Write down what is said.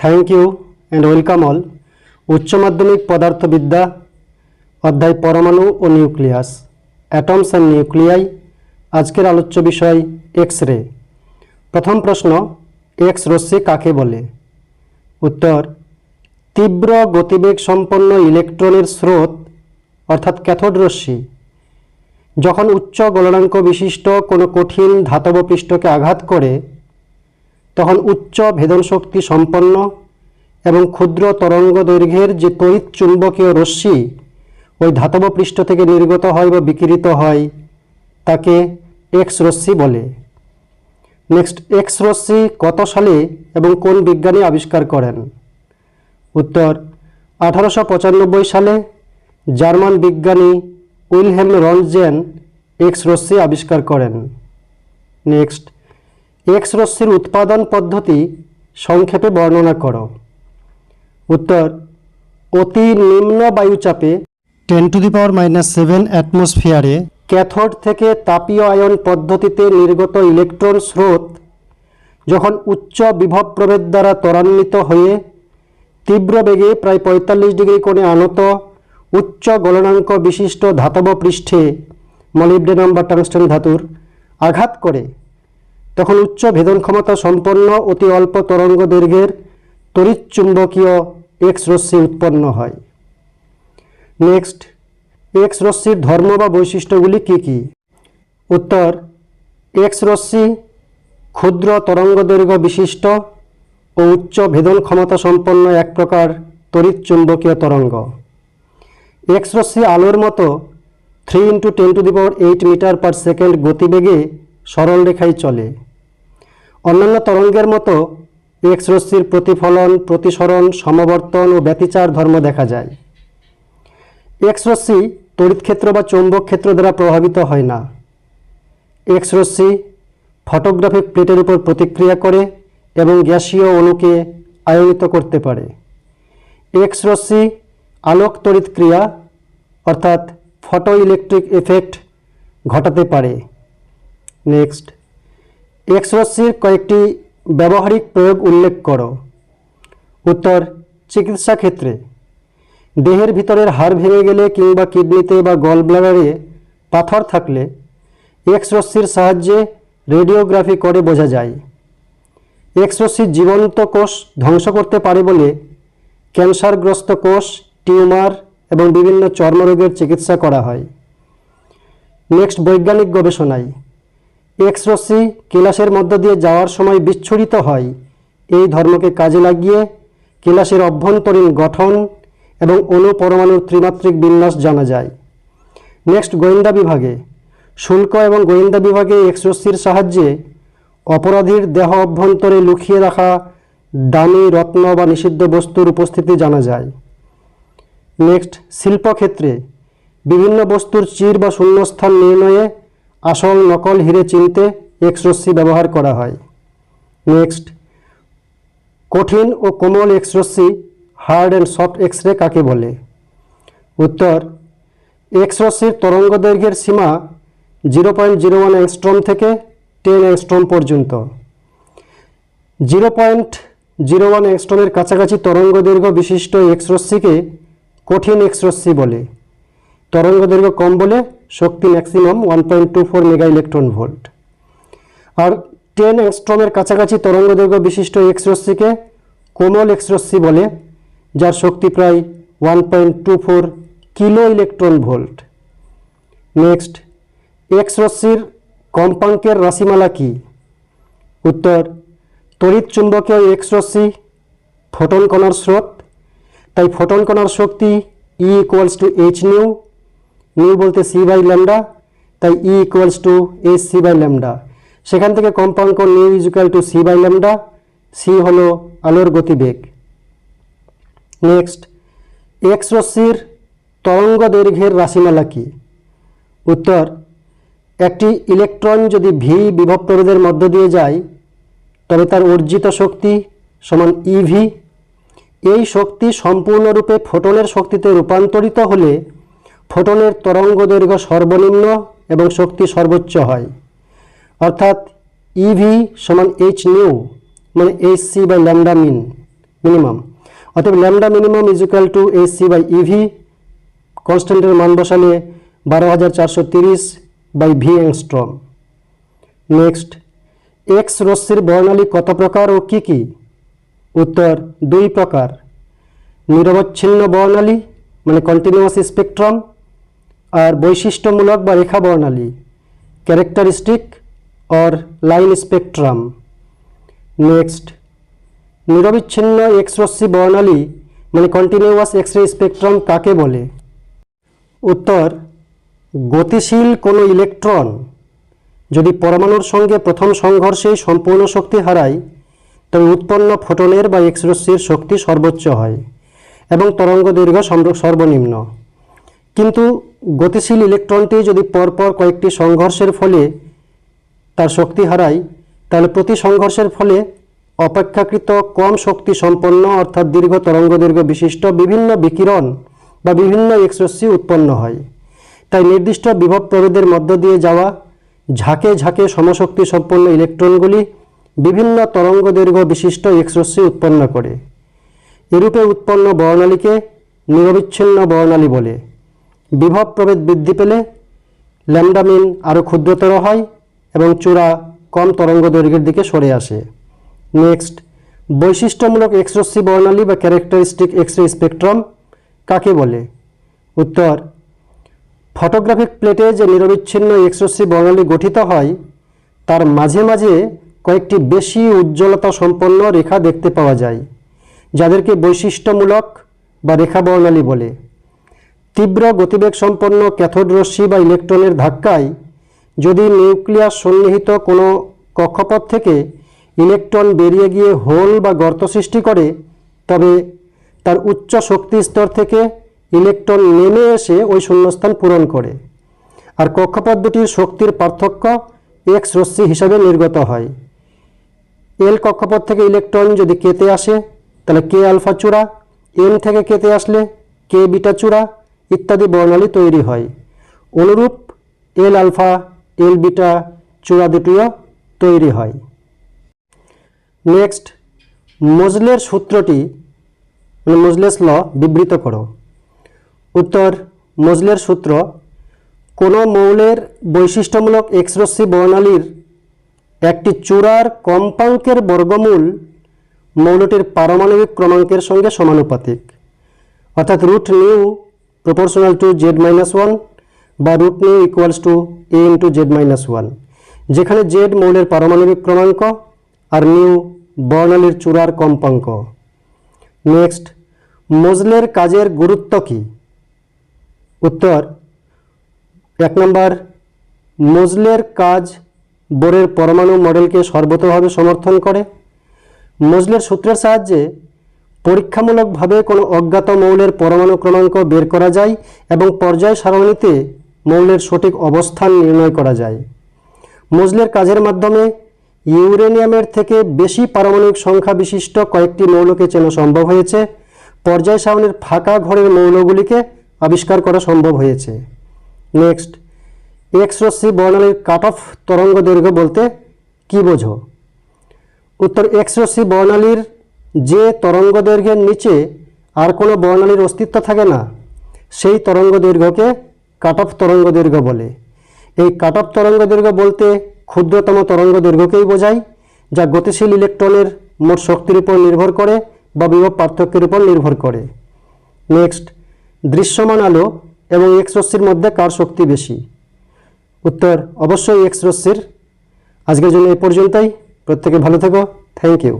Thank you and welcome all উচ্চ মাধ্যমিক পদার্থবিদ্যা, অধ্যায় পরমাণু ও নিউক্লিয়াস অ্যাটমস অ্যান্ড নিউক্লিয়াই আজকের আলোচ্য বিষয় এক্স রে প্রথম প্রশ্ন এক্স রশ্মি কাকে বলে? উত্তর, তীব্র গতিবেগ সম্পন্ন ইলেকট্রনের স্রোত, অর্থাৎ ক্যাথোড রশ্মি। যখন উচ্চ গলনাঙ্ক বিশিষ্ট কোনো কঠিন ধাতব পৃষ্ঠকে আঘাত করে তখন উচ্চ ভেদন শক্তি সম্পন্ন এবং ক্ষুদ্র তরঙ্গ দৈর্ঘ্যের যে তড়িৎ চুম্বকীয় রশ্মি ওই ধাতব পৃষ্ঠ থেকে নির্গত হয় বা বিকিরিত হয়, তাকে এক্স রশ্মি বলে। নেক্সট এক্স রশ্মি কত সালে এবং কোন বিজ্ঞানী আবিষ্কার করেন? উত্তর, আঠারোশো পঁচানব্বই সালে জার্মান বিজ্ঞানী উইলহেম রনজেন এক্স রশ্মি আবিষ্কার করেন। নেক্সট এক্স রশ্মির উৎপাদন পদ্ধতি সংক্ষেপে বর্ণনা করো। উত্তর, অতি নিম্ন বায়ুচাপে ten to the power minus seven অ্যাটমসফিয়ারে cathode থেকে তাপীয় আয়ন পদ্ধতিতে নির্গত ইলেকট্রন স্রোত যখন উচ্চ বিভব প্রভেদ দ্বারা ত্বরান্বিত হয়ে তীব্র বেগে প্রায় পঁয়তাল্লিশ ডিগ্রি কোণে আনত উচ্চ গলনাঙ্ক বিশিষ্ট ধাতব পৃষ্ঠে মলিবডেনাম বা টাংস্টেন ধাতুর আঘাত করে। তখন উচ্চ ভেদন ক্ষমতা সম্পন্ন, অতি অল্প তরঙ্গ দৈর্ঘ্যের তড়িৎচুম্বকীয় এক্স রশ্মি উৎপন্ন হয়। নেক্সট এক্স রশ্মির ধর্ম বা বৈশিষ্ট্যগুলি কি কি? উত্তর এক্স রশ্মি ক্ষুদ্র তরঙ্গ দৈর্ঘ্য বিশিষ্ট ও উচ্চ ভেদন ক্ষমতা সম্পন্ন এক প্রকার তড়িৎচুম্বকীয় তরঙ্গ। এক্স রশ্মি আলোর মতো three into ten to the power eight metre per second গতিবেগে সরল রেখায় চলে। অন্যান্য তরঙ্গের মতো এক্স রশ্মির প্রতিফলন, প্রতিসরণ, সমবর্তন ও ব্যতিচার ধর্ম দেখা যায়। এক্স রশ্মি তড়িৎ ক্ষেত্র বা চৌম্বক ক্ষেত্র দ্বারা প্রভাবিত হয় না। এক্স রশ্মি ফটোগ্রাফিক প্লেটের উপর প্রতিক্রিয়া করে এবং গ্যাসীয় অণুকে আয়নিত করতে পারে। এক্স রশ্মি আলোক তড়িৎ ক্রিয়া, অর্থাৎ ফটো ইলেকট্রিক এফেক্ট ঘটাতে পারে। নেক্সট এক্স রশ্মির কয়েকটি ব্যবহারিক প্রয়োগ উল্লেখ করো। উত্তর, চিকিৎসা ক্ষেত্রে। দেহের ভিতরের হাড় ভেঙে গেলে কিংবা কিডনিতে বা গল ব্লাডারে পাথর থাকলে এক্স রশ্মির সাহায্যে রেডিওগ্রাফি করে বোঝা যায়। এক্স রশ্মি জীবন্ত কোষ ধ্বংস করতে পারে বলে ক্যান্সারগ্রস্ত কোষ, টিউমার এবং বিভিন্ন চর্মরোগের চিকিৎসা করা হয়। নেক্সট বৈজ্ঞানিক গবেষণায়। এক্স কেলাসের মধ্য দিয়ে যাওয়ার সময় বিচ্ছুরিত হয়। এই ধর্মকে কাজে লাগিয়ে কেলাসের অভ্যন্তরীণ গঠন এবং অনুপরমাণুর ত্রিমাত্রিক বিন্যাস জানা যায়। নেক্সট গোয়েন্দা বিভাগে। শুল্ক এবং গোয়েন্দা বিভাগে এক্স রশ্মির সাহায্যে অপরাধীর দেহ অভ্যন্তরে লুকিয়ে রাখা দামি রত্ন বা নিষিদ্ধ বস্তুর উপস্থিতি জানা যায়। নেক্সট শিল্পক্ষেত্রে বিভিন্ন বস্তুর চির বা শূন্যস্থান নির্ণয়ে আসল নকল হিরে চিনতে এক্স রশ্মি ব্যবহার করা হয়। নেক্সট কঠিন ও কোমল X Rashmi hard and soft X ray কাকে বলে? উত্তর এক্স রশ্মির তরঙ্গ দৈর্ঘ্যের সীমা zero point zero one angstrom থেকে টেন অ্যাংস্ট্রম পর্যন্ত। জিরো পয়েন্ট জিরো ওয়ান অ্যাংস্ট্রমের কাছাকাছি তরঙ্গ দৈর্ঘ্য বিশিষ্ট এক্স রশ্মিকে কঠিন এক্স রশ্মি বলে। তরঙ্গ দৈর্ঘ্য কম বলে শক্তি maximum one point two four mega electron volt আর টেন অ্যাংস্ট্রমের কাছাকাছি তরঙ্গ দৈর্ঘ্য বিশিষ্ট এক্স রশ্মিকে কোমল এক্স রশ্মি বলে, যার শক্তি প্রায় one point two four kilo electron volt next X রশ্মির কম্পাঙ্কের রাশিমালা কি? উত্তর, তড়িৎ চুম্বকীয় এক্স রশ্মি ফোটন কণার স্রোত। তাই ফোটন কণার শক্তি E equals to H nu nu বলতে সি বাই ল্যামডা তাই E equals to H C by lambda সেখান থেকে কম্পাঙ্ক nu is equal to C by lambda C হলো আলোর গতিবেগ। নেক্সট এক্স রশ্মির তরঙ্গ দৈর্ঘ্যের রাশিমালা কি? উত্তর, একটি ইলেকট্রন যদি ভি বিভব প্রভেদের মধ্য দিয়ে যায়, তবে তার অর্জিত শক্তি সমান ইভি এই শক্তি সম্পূর্ণরূপে ফোটনের শক্তিতে রূপান্তরিত হলে ফোটনের তরঙ্গ দৈর্ঘ্য সর্বনিম্ন এবং শক্তি সর্বোচ্চ হয়। অর্থাৎ ইভি সমান এইচ নিউ মানে H C by lambda min minimum অতএব lambda minimum is equal to A C by eV কনস্ট্যান্টের মান বসালে বারো হাজার চারশো তিরিশ by V angstrom next X রশ্মির বর্ণালী কত প্রকার ও কি কি? উত্তর, দুই প্রকার। নিরবচ্ছিন্ন বর্ণালী মানে কন্টিনিউয়াস স্পেকট্রাম আর বৈশিষ্ট্যমূলক বা রেখা বর্ণালী, characteristic or line spectrum. Next, নিরবিচ্ছিন্ন এক্স রশ্মি বর্ণালী মানে কন্টিনিউয়াস এক্স রে স্পেকট্রাম কাকে বলে? উত্তর, গতিশীল কোনো ইলেকট্রন। যদি পরমাণুর সঙ্গে প্রথম সংঘর্ষেই সম্পূর্ণ শক্তি হারায়, তবে উৎপন্ন ফোটনের বা এক্স রশ্মির শক্তি সর্বোচ্চ হয় এবং তরঙ্গ দৈর্ঘ্য সর্বনিম্ন কিন্তু গতিশীল ইলেকট্রনটি যদি পরপর কয়েকটি সংঘর্ষের ফলে তার শক্তি হারায়, তাহলে প্রতি সংঘর্ষের ফলে অপেক্ষাকৃত কম শক্তি সম্পন্ন অর্থাৎ দীর্ঘ তরঙ্গ দৈর্ঘ্য বিশিষ্ট বিভিন্ন বিকিরণ বা বিভিন্ন এক্সরশ্মি উৎপন্ন হয়। তাই নির্দিষ্ট বিভব প্রভেদের মধ্য দিয়ে যাওয়া ঝাঁকে ঝাঁকে সমশক্তি সম্পন্ন ইলেকট্রনগুলি বিভিন্ন তরঙ্গ দৈর্ঘ্য বিশিষ্ট এক্সরশ্মি উৎপন্ন করে। এরূপে উৎপন্ন বর্ণালীকে নিরবিচ্ছিন্ন বর্ণালী বলে। বিভব প্রভেদ বৃদ্ধি পেলে ল্যামডামিন আরও ক্ষুদ্রতর হয় এবং চূড়া কম তরঙ্গ দৈর্ঘ্যের দিকে সরে আসে। নেক্সট, বৈশিষ্ট্যমূলক এক্সরশ্মি বর্ণালী বা ক্যারেক্টারিস্টিক এক্স রে স্পেকট্রাম কাকে বলে? উত্তর ফটোগ্রাফিক প্লেটে যে নিরবিচ্ছিন্ন এক্সরশ্মি বর্ণালী গঠিত হয়, তার মাঝে মাঝে কয়েকটি বেশি উজ্জ্বলতা সম্পন্ন রেখা দেখতে পাওয়া যায়, যাদেরকে বৈশিষ্ট্যমূলক বা রেখা বর্ণালী বলে। তীব্র গতিবেগ সম্পন্ন ক্যাথোড রশ্মি বা ইলেকট্রনের ধাক্কায় যদি নিউক্লিয়াস সন্নিহিত কোনো কক্ষপথ থেকে ইলেকট্রন বেরিয়ে গিয়ে হোল বা গর্ত সৃষ্টি করে, তবে তার উচ্চ শক্তি স্তর থেকে ইলেকট্রন নেমে এসে ওই শূন্যস্থান পূরণ করে। আর কক্ষপথ দুটির শক্তির পার্থক্য এক্স রশ্মি হিসাবে নির্গত হয়। এল কক্ষপথ থেকে ইলেকট্রন যদি কেতে আসে, তাহলে কে আলফা চূড়া, এম থেকে কেতে আসলে কে বিটা চূড়া ইত্যাদি বর্ণালী তৈরি হয়। অনুরূপ এল আলফা, এল বিটা, চূড়া দুটিও তৈরি হয়। নেক্সট, মজলের সূত্রটি মানে মজলেস ল, বিবৃত করো। উত্তর, মজলের সূত্র, কোনো মৌলের বৈশিষ্ট্যমূলক এক্সরশ্মি বর্ণালীর একটি চূড়ার কম্পাঙ্কের বর্গমূল মৌলটির পারমাণবিক ক্রমাঙ্কের সঙ্গে সমানুপাতিক। অর্থাৎ root nu proportional to Z minus one বা root nu equals to a into Z minus one যেখানে জেড মৌলের পারমাণবিক ক্রমাঙ্ক আর নিউ বর্ণালীর চূড়ার কম্পাঙ্ক। নেক্সট মজলের কাজের গুরুত্ব কী? উত্তর, এক নম্বর, মজলের কাজ বোরের পরমাণু মডেলকে সর্বতভাবে সমর্থন করে। মজলের সূত্রের সাহায্যে পরীক্ষামূলকভাবে কোনো অজ্ঞাত মৌলের পরমাণু ক্রমাঙ্ক বের করা যায় এবং পর্যায় সারণীতে মৌলের সঠিক অবস্থান নির্ণয় করা যায়। মজলের কাজের মাধ্যমে ইউরেনিয়ামের থেকে বেশি পারমাণবিক সংখ্যা বিশিষ্ট কয়েকটি মৌলকে চেনা সম্ভব হয়েছে। পর্যায় সারণীর ফাঁকা ঘরের মৌলগুলিকে আবিষ্কার করা সম্ভব হয়েছে। নেক্সট এক্স রশ্মি বর্ণালীর কাট অফ তরঙ্গ দৈর্ঘ্য বলতে কি বোঝো? উত্তর এক্স রশ্মি বর্ণালীর যে তরঙ্গ দৈর্ঘ্যের নিচে আর কোনো বর্ণালীর অস্তিত্ব থাকে না, সেই তরঙ্গ দৈর্ঘ্যকে কাট অফ তরঙ্গ দৈর্ঘ্য বলে। এই কাট অফ তরঙ্গ দৈর্ঘ্য বলতে ক্ষুদ্রতম তরঙ্গ দৈর্ঘ্যকেই বোঝায়, যা গতিশীল ইলেকট্রনের মোট শক্তির উপর নির্ভর করে বা বিভব পার্থক্যের উপর নির্ভর করে। নেক্সট, দৃশ্যমান আলো এবং এক্স রশ্মির মধ্যে কার শক্তি বেশি? উত্তর, অবশ্যই এক্স রশ্মির। আজকের জন্য এ পর্যন্তই। প্রত্যেকে ভালো থেকো। Thank you